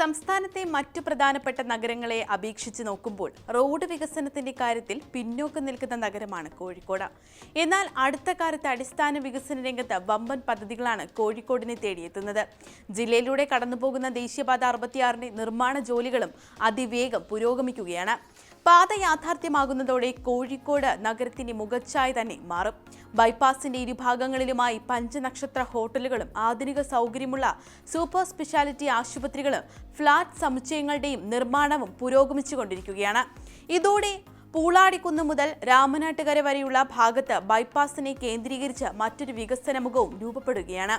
സംസ്ഥാനത്തെ മറ്റു പ്രധാനപ്പെട്ട നഗരങ്ങളെ അപേക്ഷിച്ച് നോക്കുമ്പോൾ റോഡ് വികസനത്തിന്റെ കാര്യത്തിൽ പിന്നോക്കം നിൽക്കുന്ന നഗരമാണ് കോഴിക്കോട്. എന്നാൽ അടുത്ത കാലത്ത് അടിസ്ഥാന വികസന രംഗത്ത് വമ്പൻ പദ്ധതികളാണ് കോഴിക്കോടിനെ തേടിയെത്തുന്നത്. ജില്ലയിലൂടെ കടന്നുപോകുന്ന ദേശീയപാത അറുപത്തിയാറിന്റെ നിർമ്മാണ ജോലികളും അതിവേഗം പുരോഗമിക്കുകയാണ്. പാത യാഥാർത്ഥ്യമാകുന്നതോടെ കോഴിക്കോട് നഗരത്തിന്റെ മുഖച്ഛായ തന്നെ മാറും. ബൈപ്പാസിന്റെ ഇരുഭാഗങ്ങളിലുമായി പഞ്ചനക്ഷത്ര ഹോട്ടലുകളും ആധുനിക സൗകര്യമുള്ള സൂപ്പർ സ്പെഷ്യാലിറ്റി ആശുപത്രികളും ഫ്ളാറ്റ് സമുച്ചയങ്ങളുടെയും നിർമ്മാണവും പുരോഗമിച്ചുകൊണ്ടിരിക്കുകയാണ്. ഇതോടെ പൂളാടിക്കുന്ന് മുതൽ രാമനാട്ടുകര വരെയുള്ള ഭാഗത്ത് ബൈപ്പാസിനെ കേന്ദ്രീകരിച്ച് മറ്റൊരു വികസന മുഖവും രൂപപ്പെടുകയാണ്.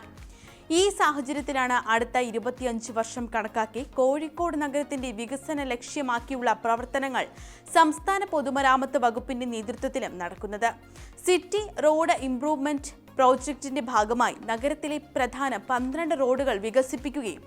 ഈ സാഹചര്യത്തിലാണ് അടുത്ത ഇരുപത്തിയഞ്ച് വർഷം കണക്കാക്കി കോഴിക്കോട് നഗരത്തിന്റെ വികസന ലക്ഷ്യമാക്കിയുള്ള പ്രവർത്തനങ്ങൾ സംസ്ഥാന പൊതുമരാമത്ത് വകുപ്പിന്റെ നേതൃത്വത്തിലും നടക്കുന്നത്. സിറ്റി റോഡ് ഇംപ്രൂവ്മെന്റ് പ്രോജക്റ്റിന്റെ ഭാഗമായി നഗരത്തിലെ പ്രധാന പന്ത്രണ്ട് റോഡുകൾ വികസിപ്പിക്കുകയും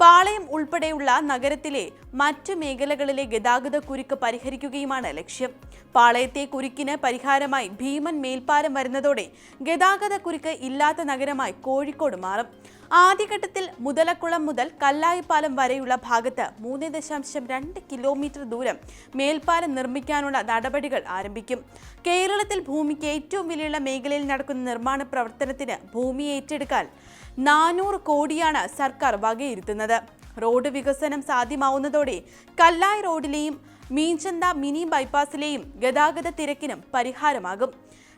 പാളയം ഉൾപ്പെടെയുള്ള നഗരത്തിലെ മറ്റ് മേഖലകളിലെ ഗതാഗത കുരുക്ക് പരിഹരിക്കുകയുമാണ് ലക്ഷ്യം. പാളയത്തെ കുരുക്കിന് പരിഹാരമായി ഭീമൻ മേൽപ്പാലം വരുന്നതോടെ ഗതാഗത കുരുക്ക് ഇല്ലാത്ത നഗരമായി കോഴിക്കോട് മാറും. ആദ്യഘട്ടത്തിൽ മുതലക്കുളം മുതൽ കല്ലായിപ്പാലം വരെയുള്ള ഭാഗത്ത് മൂന്ന് ദശാംശം രണ്ട് കിലോമീറ്റർ ദൂരം മേൽപ്പാലം നിർമ്മിക്കാനുള്ള നടപടികൾ ആരംഭിക്കും. കേരളത്തിൽ ഭൂമിക്ക് ഏറ്റവും വിലയുള്ള മേഖലയിൽ നടക്കുന്ന നിർമ്മാണ പ്രവർത്തനത്തിന് ഭൂമി ഏറ്റെടുക്കാൻ നാനൂറ് കോടിയാണ് സർക്കാർ വകയിരുത്തുന്നത്. റോഡ് വികസനം സാധ്യമാവുന്നതോടെ കല്ലായി റോഡിലെയും മീൻചന്ത മിനി ബൈപ്പാസിലെയും ഗതാഗത തിരക്കിനും പരിഹാരമാകും.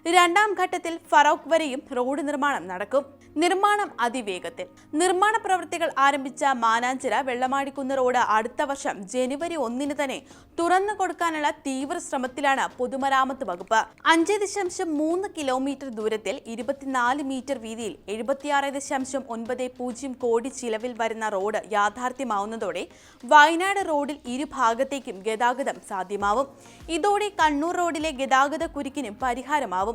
രണ്ടാം ഘട്ടത്തിൽ ഫറോക്ക് വരെയും റോഡ് നിർമ്മാണം നടക്കും. നിർമ്മാണം അതിവേഗത്തിൽ. നിർമ്മാണ പ്രവൃത്തികൾ ആരംഭിച്ച മാനാഞ്ചിറ വെള്ളമാടിക്കുന്ന് റോഡ് അടുത്ത വർഷം ജനുവരി ഒന്നിന് തന്നെ തുറന്നു കൊടുക്കാനുള്ള തീവ്ര ശ്രമത്തിലാണ് പൊതുമരാമത്ത് വകുപ്പ്. അഞ്ച് ദശാംശം മൂന്ന് കിലോമീറ്റർ ദൂരത്തിൽ ഇരുപത്തിനാല് മീറ്റർ വീതിയിൽ എഴുപത്തിയാറ് ദശാംശം ഒൻപത് പൂജ്യം കോടി ചിലവിൽ വരുന്ന റോഡ് യാഥാർത്ഥ്യമാവുന്നതോടെ വയനാട് റോഡിൽ ഇരുഭാഗത്തേക്കും ഗതാഗതം സാധ്യമാവും. ഇതോടെ കണ്ണൂർ റോഡിലെ ഗതാഗത കുരുക്കിനും പരിഹാരമാവും.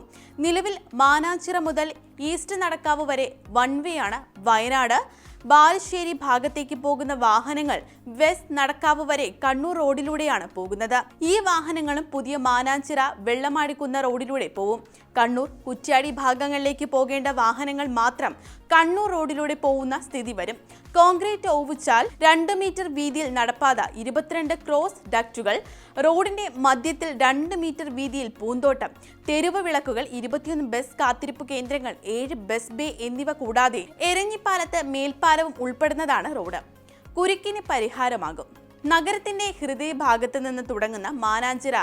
നിലവിൽ മാനാഞ്ചിറ മുതൽ ഈസ്റ്റ് നടക്കാവ് വരെ വൺ വേ ആണ് വയനാട്. ബാലുശ്ശേരി ഭാഗത്തേക്ക് പോകുന്ന വാഹനങ്ങൾ വെസ്റ്റ് നടക്കാവ് വരെ കണ്ണൂർ റോഡിലൂടെയാണ് പോകുന്നത്. ഈ വാഹനങ്ങളും പുതിയ മാനാഞ്ചിറ വെള്ളമാടിക്കുന്ന റോഡിലൂടെ പോവും. കണ്ണൂർ കുറ്റ്യാടി ഭാഗങ്ങളിലേക്ക് പോകേണ്ട വാഹനങ്ങൾ മാത്രം കണ്ണൂർ റോഡിലൂടെ പോകുന്ന സ്ഥിതി വരും. കോൺക്രീറ്റ് ഓവുച്ചാൽ രണ്ട് മീറ്റർ വീതിയിൽ നടപ്പാത ഇരുപത്തിരണ്ട് ക്രോസ് ഡക്റ്റുകൾ റോഡിന്റെ മധ്യത്തിൽ രണ്ട് മീറ്റർ വീതിയിൽ പൂന്തോട്ടം തെരുവ് വിളക്കുകൾ ഇരുപത്തിയൊന്ന് ബസ് കാത്തിരിപ്പ് കേന്ദ്രങ്ങൾ ഏഴ് ബസ് ബേ എന്നിവ കൂടാതെ എരഞ്ഞിപ്പാലത്ത് മേൽപ്പാലവും ഉൾപ്പെടുന്നതാണ് റോഡ്. കുരുക്കിന് പരിഹാരമാകും. നഗരത്തിന്റെ ഹൃദയഭാഗത്ത് നിന്ന് തുടങ്ങുന്ന മാനാഞ്ചിറ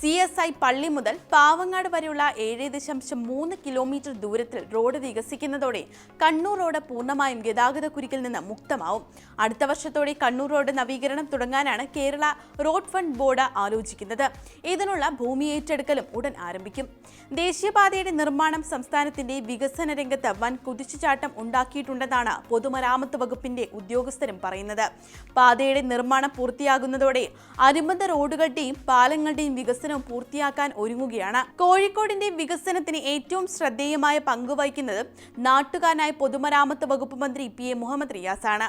സി എസ് ഐ പള്ളി മുതൽ പാവങ്ങാട് വരെയുള്ള ഏഴ് ദശാംശം മൂന്ന് കിലോമീറ്റർ ദൂരത്തിൽ റോഡ് വികസിക്കുന്നതോടെ കണ്ണൂർ റോഡ് പൂർണമായും ഗതാഗത കുരുക്കിൽ നിന്ന് മുക്തമാവും. അടുത്ത വർഷത്തോടെ കണ്ണൂർ റോഡ് നവീകരണം തുടങ്ങാനാണ് കേരള റോഡ് ഫണ്ട് ബോർഡ് ആലോചിക്കുന്നത്. ഇതിനുള്ള ഭൂമി ഏറ്റെടുക്കലും ഉടൻ ആരംഭിക്കും. ദേശീയപാതയുടെ നിർമ്മാണം സംസ്ഥാനത്തിന്റെ വികസന രംഗത്ത് വൻ കുതിച്ചുചാട്ടം ഉണ്ടാക്കിയിട്ടുണ്ടെന്നാണ് പൊതുമരാമത്ത് വകുപ്പിന്റെ ഉദ്യോഗസ്ഥരും പറയുന്നത്. പാതയുടെ നിർമ്മാണം പൂർത്തിയാകുന്നതോടെ അനുബന്ധ റോഡുകളുടെയും പാലങ്ങളുടെയും വികസനം പൂർത്തിയാക്കാൻ ഒരുങ്ങുകയാണ്. കോഴിക്കോടിന്റെ വികസനത്തിന് ഏറ്റവും ശ്രദ്ധേയമായ പങ്കുവഹിക്കുന്നത് നാട്ടുകാരനായ പൊതുമരാമത്ത് വകുപ്പ് മന്ത്രി പി എ മുഹമ്മദ് റിയാസാണ്.